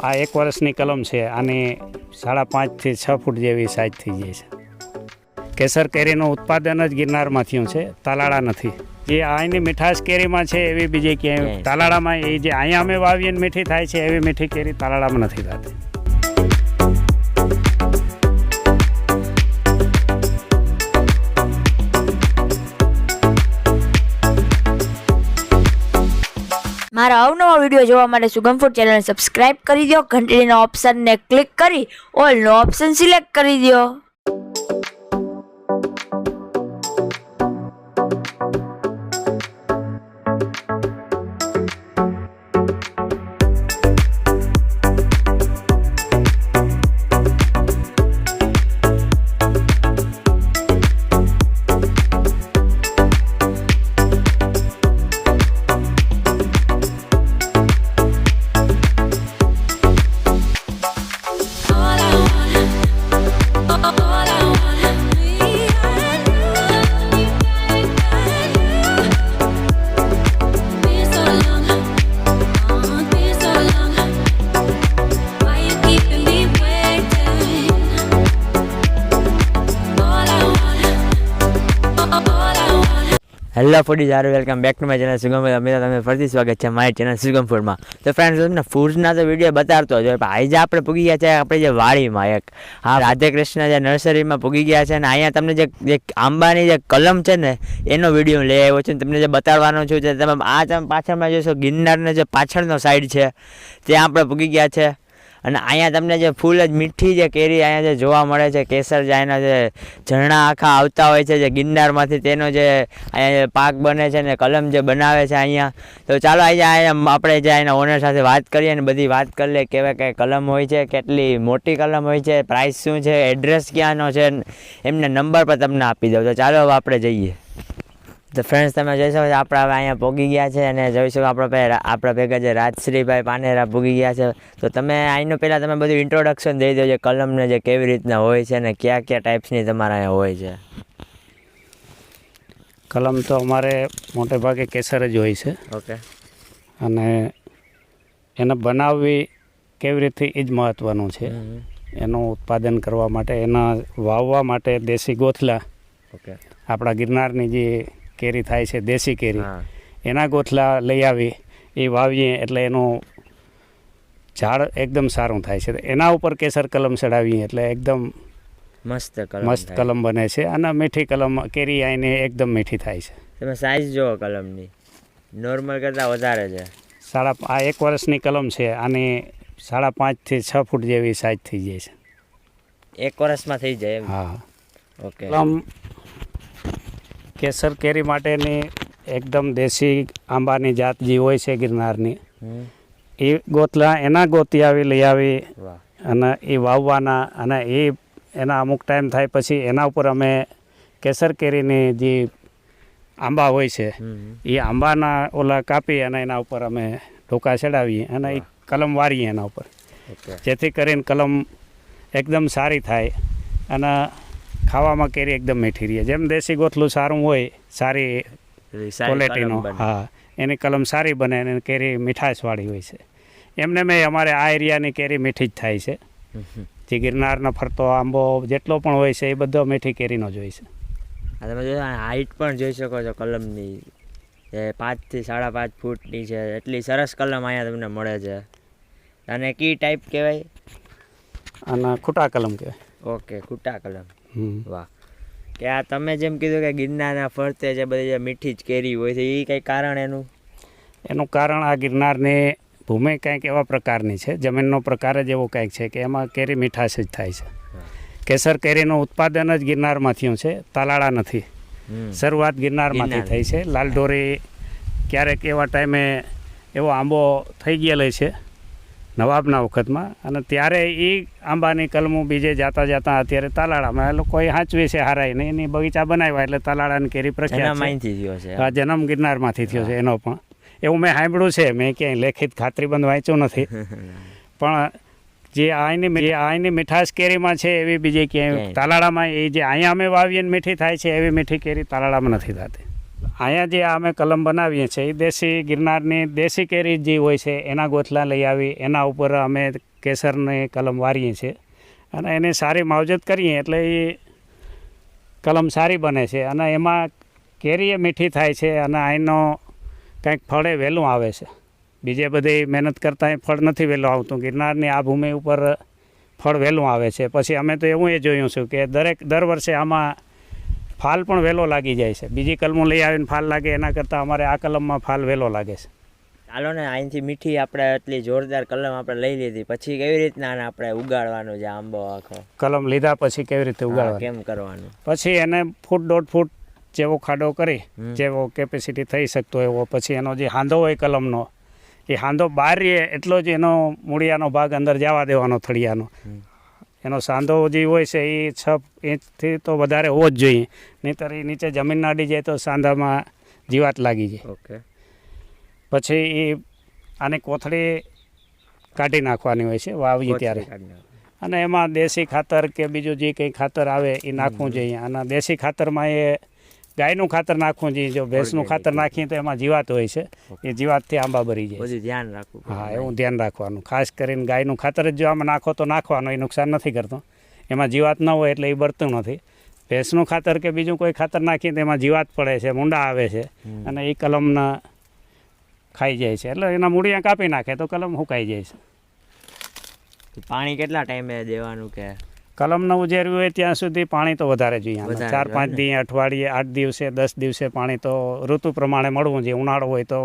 આ એક વર્ષની કલમ છે આની સાડા પાંચથી છ ફૂટ જેવી સાઇઝ થઈ જાય છે. કેસર કેરીનું ઉત્પાદન જ ગિરનારમાં થયું છે તાલાળા નથી. જે અહીંની મીઠાશ કેરીમાં છે એવી બીજી ક્યાંય. તાલાળામાં એ જે અહીંયા અમે વાવીએ મીઠી થાય છે એવી મીઠી કેરી તાલાળામાં નથી થતી. મારા અવનવા વીડિયો જોવા માટે સુગમ ફૂડ ચેનલને સબસ્ક્રાઇબ કરી દો ઘંટડીના ઓપ્શનને ક્લિક કરી. ઓલનો ઓપ્શન સિલેક્ટ કરી દો હેલો ફૂડી સારું welcome back to my channel Sugam અમે તમે ફરીથી સ્વાગત છે મારી ચેનલ સુગમ ફૂડમાં તો ફ્રેન્ડ્સ તમને ફૂડના તો વીડિયો બતાવતો હોય, પણ આજે આપણે પૂગી ગયા છે આપણે જે વાડીમાં એક. હા રાધે કૃષ્ણ જે નર્સરીમાં પૂગી ગયા છે અને અહીંયા તમને જે જે આંબાની જે કલમ છે ને, એનો વીડિયો લઈ આવ્યો છું તમને જે બતાડવાનો છું. જે તમે આ તમે પાછળમાં જોશો, ગિરનારનો જે પાછળનો સાઈડ છે, ત્યાં આપણે પૂગી ગયા છે. અને અહીંયા તમને જે ફૂલ જ મીઠી જે કેરી અહીંયા જે જોવા મળે છે, કેસર જે અહીંના જે ઝરણા આખા આવતા હોય છે, જે ગિરનારમાંથી તેનો જે અહીંયા પાક બને છે ને કલમ જે બનાવે છે અહીંયા. તો ચાલો અહીંયા અહીંયા આપણે જે અહીંના ઓનર સાથે વાત કરીએ ને બધી વાત કરી લઈએ, કેવા કઈ કલમ હોય છે, કેટલી મોટી કલમ હોય છે પ્રાઇસ શું છે એડ્રેસ ક્યાંનો છે, એમને નંબર પર તમને આપી દઉં. તો ચાલો આપણે જઈએ. તો ફ્રેન્ડ્સ તમે જોઈ શકો છો આપણે હવે અહીંયા ભોગી ગયા છે અને જોઈ શકો આપણે પહેલા આપણા ભેગા જે રાજશ્રીભાઈ પાનેરા ભોગી ગયા છે. તો તમે અહીંનું પહેલાં તમે બધું ઇન્ટ્રોડક્શન દઈ દો જે કલમને જે કેવી રીતના હોય છે અને કયા કયા ટાઈપ્સની તમારા અહીંયા હોય છે. કલમ તો અમારે મોટે ભાગે કેસર જ હોય છે. ઓકે અને એને બનાવવી કેવી રીતે એ જ મહત્ત્વનું છે. એનું ઉત્પાદન કરવા માટે એના વાવવા માટે દેશી ગોથલા ઓકે આપણા ગિરનારની જે કેરી થાય છે દેશી કેરી. એના ગોથલા લઈ આવી એ વાવીએ એટલે એનું ઝાડ એકદમ સારું થાય છે. એના ઉપર કેસર કલમ ચડાવીએ એટલે એકદમ મસ્ત કલમ મસ્ત કલમ બને છે અને મીઠી કલમ કેરી આવીને એકદમ મીઠી થાય છે. તમે સાઈઝ જુઓ કલમની. નોર્મલ કરતાં વધારે છે. સાડા આ એક વર્ષની કલમ છે આની સાડા પાંચથી છ ફૂટ જેવી સાઇઝ થઈ જાય છે. એક વર્ષમાં થઈ જાય હા. ઓકે કલમ કેસર કેરી માટેની એકદમ દેશી આંબાની જાત જે હોય છે ગિરનારની એ ગોતલા એના ગોતી આવી લઈ આવી અને એ વાવવાના અને એ એના અમુક ટાઈમ થાય પછી એના ઉપર અમે કેસર કેરીની જે આંબા હોય છે એ આંબાના ઓલા કાપી અને એના ઉપર અમે ઢોકા ચડાવીએ અને એ કલમ વારીએ એના ઉપર. જેથી કરીને કલમ એકદમ સારી થાય અને ખાવામાં કેરી એકદમ મીઠી રહે જેમ દેશી ગોથલું સારું હોય સારી ક્વોલિટીનો હા એની કલમ સારી બને અને કેરી મીઠાશવાળી હોય છે. એમને મેં અમારે આ એરિયાની કેરી મીઠી જ થાય છે. જે ગિરનારનો ફરતો આંબો જેટલો પણ હોય છે એ બધો મીઠી કેરીનો જ હોય છે. આ તમે જો હાઈટ પણ જોઈ શકો છો કલમની. એ પાંચથી સાડા પાંચ ફૂટની છે. એટલી સરસ કલમ અહીંયા તમને મળે છે. અને કી ટાઈપ કહેવાય? અને ખૂટા કલમ કહેવાય. ઓકે ખૂટા કલમ. વાહ. કે આ તમે જેમ કીધું કે ગિરનારના ફરતે જે બધી જે મીઠી જ કેરી હોય છે એ કંઈ કારણ એનું? એનું કારણ આ ગિરનારની ભૂમિ કંઈક એવા પ્રકારની છે જમીનનો પ્રકાર જ એવો કંઈક છે કે એમાં કેરી મીઠાશ જ થાય છે. કેસર કેરીનું ઉત્પાદન જ ગિરનારમાં થયું છે તાલાળા નથી. શરૂઆત ગિરનારમાંથી થઈ છે. લાલઢોરી ક્યારેક એવા ટાઈમે એવો આંબો થઈ ગયેલો છે. નવાબના વખતમાં. અને ત્યારે એ આંબાની કલમો બીજે જાતા જાતા અત્યારે તાલાળામાં એ લોકોએ હાંચવી છે હારાઈ ને એની બગીચા બનાવ્યા એટલે તાલાળાની કેરી પ્રખ્યાત છે. જન્મ ગિરનારમાંથી થયો છે એનો પણ. એવું મેં સાંભળ્યું છે મેં ક્યાંય લેખિત ખાતરીબંધ વાંચ્યું નથી. પણ જે આની જે આની મીઠાશ કેરીમાં છે એવી બીજી ક્યાંય. તાલાળામાં એ જે અહીંયા અમે વાવીએ મીઠી થાય છે એવી મીઠી કેરી તાલાળામાં નથી થતી. અહીંયા જે અમે કલમ બનાવીએ છીએ, એ દેશી ગિરનારની દેશી કેરી જે હોય છે, એના ગોથલા લઈ આવી, એના ઉપર અમે કેસરની કલમ વારીએ છીએ. અને એની સારી માવજત કરીએ એટલે એ કલમ સારી બને છે. અને એમાં કેરીએ મીઠી થાય છે અને અહીંનો કંઈક ફળે વહેલું આવે છે. બીજે બધી મહેનત કરતાં ફળ નથી વહેલું આવતું. ગિરનારની આ ભૂમિ ઉપર ફળ વહેલું આવે છે. પછી અમે તો એવું એ જોયું છું કે દરેક, દર વર્ષે આમાં ફાલ પણ વહેલો લાગી જાય છે. બીજી કલમો લઈ આવીને ફાલ લાગે એના કરતાં અમારે આ કલમમાં ફાલ વહેલો લાગે છે. ચાલો ને અહીંથી મીઠી આપણે એટલી જોરદાર કલમ આપણે લઈ લીધી. પછી કેવી રીતના આપણે ઉગાડવાનું છે આંબો આખો? કલમ લીધા પછી કેવી રીતે ઉગાડવાનું? ઉગાડવા કેમ કરવાનું? પછી એને ફૂટ દોઢ ફૂટ જેવો ખાડો કરી જેવો કેપેસિટી થઈ શકતો એવો. પછી એનો જે હાંધો હોય કલમનો એ હાંધો બહાર રહે એટલો જ એનો મૂળિયાનો ભાગ અંદર જવા દેવાનો થળિયાનો. એનો સાંધો જે હોય છે એ છ ઇંચથી તો વધારે હોવો જ જોઈએ. નહીંતર એ નીચે જમીન નાડી જાય તો સાંધામાં જીવાત લાગી જાય. ઓકે. પછી એ આની કોથળી કાઢી નાખવાની હોય છે વાવીએ ત્યારે. અને એમાં દેશી ખાતર કે બીજું જે કંઈ ખાતર આવે એ નાખવું જોઈએ. અને દેશી ખાતરમાં એ ગાયનું ખાતર નાખવું જોઈએ. જો ભેંસનું ખાતર નાખીએ તો એમાં જીવાત હોય છે. એ જીવાતથી આંબા ભરી જાય બધું ધ્યાન રાખવું હા એવું ધ્યાન રાખવાનું. ખાસ કરીને ગાયનું ખાતર જ જો આમાં નાખો તો નાખવાનું એ નુકસાન નથી કરતો. એમાં જીવાત ન હોય એટલે એ બળતું નથી. ભેંસનું ખાતર કે બીજું કોઈ ખાતર નાખીએ તો એમાં જીવાત પડે છે મૂંડા આવે છે અને એ કલમના ખાઈ જાય છે. એટલે એના મૂળિયા કાપી નાખે તો કલમ સુકાઈ જાય છે. પાણી કેટલા ટાઈમે દેવાનું કે? કલમનો ઉજેર્યું હોય ત્યાં સુધી પાણી તો વધારે જોઈએ ચાર પાંચ દિવસ દી અઠવાડિયે આઠ દિવસે દસ દિવસે પાણી તો ઋતુ પ્રમાણે મળવું જોઈએ. ઉનાળો હોય તો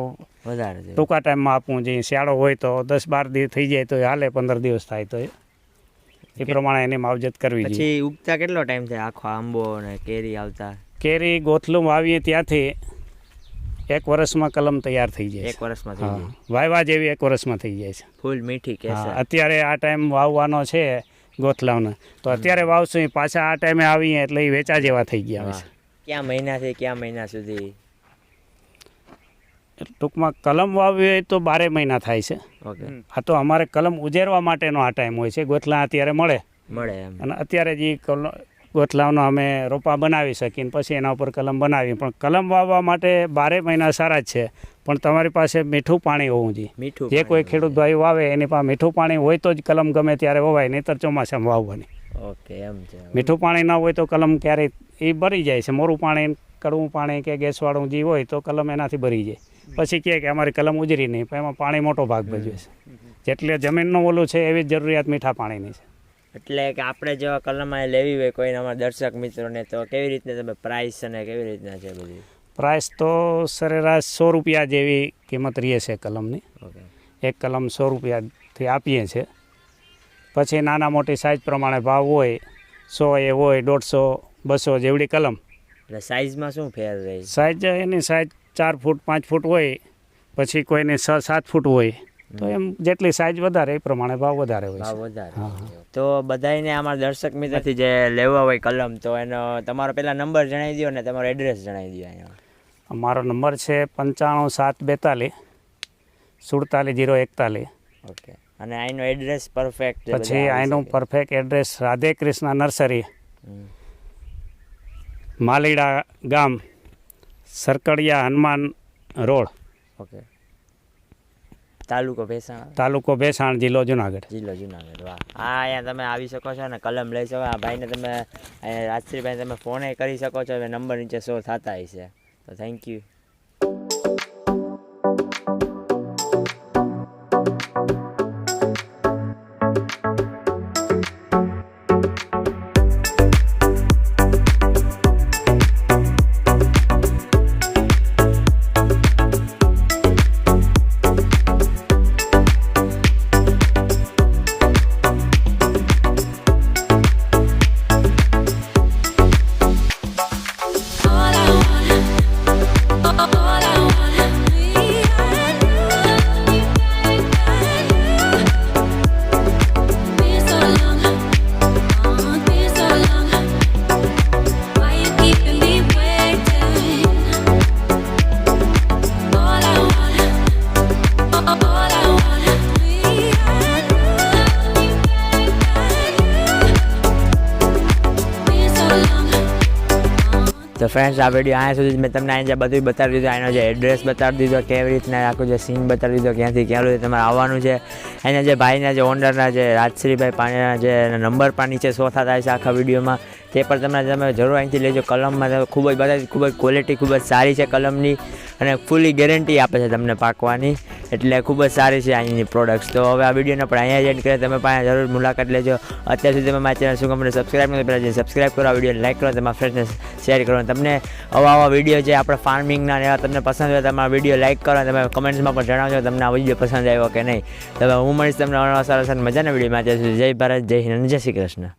વધારે ટૂંકા ટાઈમમાં આપવું જોઈએ. શિયાળો હોય તો દસ બાર દિવસ થઈ જાય તો હાલે પંદર દિવસ થાય તો એ. પ્રમાણે એની માવજત કરવી પછી ઉગતા કેટલો ટાઈમ થાય? આખો આંબો અને કેરી આવતા? કેરી ગોથલું વાવીએ ત્યાંથી એક વર્ષમાં કલમ તૈયાર થઈ જાય એક વર્ષમાં થઈ જાય. વાયવા જેવી એક વર્ષમાં થઈ જાય છે. ફૂલ મીઠી અત્યારે આ ટાઈમ વાવવાનો છે. ગોથલાવનો. તો અત્યારે વાવશું એ પાછા આ ટાઈમે આવીએ એટલે એ વેચા જેવા થઈ ગયા છે ક્યાં મહિનાથી ક્યાં મહિના સુધી? ટૂંકમાં કલમ વાવવી હોય તો બારે મહિના થાય છે. ઓકે. આ તો અમારે કલમ ઉજેરવા માટેનો આ ટાઈમ હોય છે ગોથલા અત્યારે મળે. મળે અને અત્યારે જે કલ- ગોથલાઓનો અમે રોપા બનાવી શકીએ પછી એના ઉપર કલમ બનાવી. પણ કલમ વાવવા માટે બારે મહિના સારા જ છે. પણ તમારી પાસે મીઠું પાણી હોવું જોઈએ. મીઠું જે કોઈ ખેડૂત ભાઈ વાવે એની પાસે મીઠું પાણી હોય તો જ કલમ ગમે ત્યારે વવાય નહીંતર ચોમાસામાં વાવવાની. ઓકે એમ છે. મીઠું પાણી ના હોય તો કલમ ક્યારેય એ ભરી જાય છે. મોરું પાણી કડવું પાણી કે ગેસવાળું જે હોય તો કલમ એનાથી ભરી જાય. પછી કહે કે અમારી કલમ ઉજરી નહીં પણ એમાં પાણી મોટો ભાગ ભજવે છે. જેટલી જમીનનું ઓલું છે એવી જ જરૂરિયાત મીઠા પાણીની છે. એટલે કે આપણે જેવા કલમમાં લેવી હોય કોઈને અમારા દર્શક મિત્રોને તો કેવી રીતના તમે પ્રાઇસ અને કેવી રીતના છે બધી? પ્રાઇસ તો સરેરાશ સો રૂપિયા જેવી કિંમત રહે છે કલમની. એક કલમ સો રૂપિયાથી આપીએ છીએ પછી નાના મોટી સાઇઝ પ્રમાણે ભાવ હોય સો એ હોય દોઢસો બસો જેવડી કલમ. એટલે સાઇઝમાં શું ફેર રહે? સાઇઝ એની સાઇઝ ચાર ફૂટ પાંચ ફૂટ હોય પછી કોઈની છ સાત ફૂટ હોય તો એમ જેટલી સાઇઝ વધારે એ પ્રમાણે ભાવ વધારે હોય ભાવ વધારે તો બધાયને અમારા દર્શક મિત્રથી જે લેવા હોય કલમ તો એનો તમારો પહેલા નંબર જણાવી દો ને તમારો એડ્રેસ જણાવી દો અહીંયા અમારો નંબર છે પંચાણું સાત બેતાલીસ સુડતાલીસ જીરો એકતાલીસ. ઓકે. અને અહીંનો એડ્રેસ પરફેક્ટ પછી અહીંનું perfect address Radhe Krishna nursery Malida ગામ સરકડિયા હનુમાન રોડ. ઓકે. તાલુકો ભેસાણ. તાલુકો ભેસાણ જિલ્લો જુનાગઢ. જિલ્લો જુનાગઢ વાહ. હા અહીંયા તમે આવી શકો છો ને કલમ લઈ શકો. આ ભાઈને તમે અહીંયા રાજશ્રીભાઈ તમે ફોને કરી શકો છો. નંબર નીચે શો થતા હશે. તો થેન્ક યુ તો ફ્રેન્ડ્સ આ વીડિયો અહીંયા સુધી મેં તમને અહીંયા બધું બતાવી દીધું એનો જે એડ્રેસ બતાવી દીધો, કેવી રીતના આખું જે સીન બતાવી દીધો, ક્યાંથી, ક્યાં સુધી તમારે આવવાનું છે. એના જે ભાઈના જે ઓનરના જે રાજશ્રીભાઈ પાણીના જે નંબર પણ નીચે શો થતા છે આખા વિડીયોમાં તે પણ તમને તમે જરૂર અહીંથી લેજો. કલમમાં તમે ખૂબ જ બધા, ખૂબ જ ક્વોલિટી ખૂબ જ સારી છે કલમની અને ફૂલી ગેરંટી આપે છે તમને પાકવાની. એટલે ખૂબ જ સારી છે અહીંની પ્રોડક્ટ્સ તો હવે આ વિડીયોને પણ અહીંયા જ કરે તમે પણ જરૂર મુલાકાત લેજો. અત્યાર સુધી તમે મારી ચેનલ શું કંપની સબસ્ક્રાઈબ નથી પહેલાં સબસ્ક્રાઈબ કરો, આ વીડિયો લાઈક કરો તમારા ફ્રેન્ડ્સને શેર કરો. તમને આવા આવા વીડિયો જે આપણે ફાર્મિંગના એવા તમને પસંદ હોય તમારા વીડિયો લાઈક કરો તમે કમેન્ટ્સમાં પણ જણાવજો તમને આ વીડિયો પસંદ આવ્યો કે નહીં. તો હું મળીશ તમને સારા સારા મજાના વિડીયોમાં. જય ભારત, જય હિન્દ જય શ્રી કૃષ્ણ.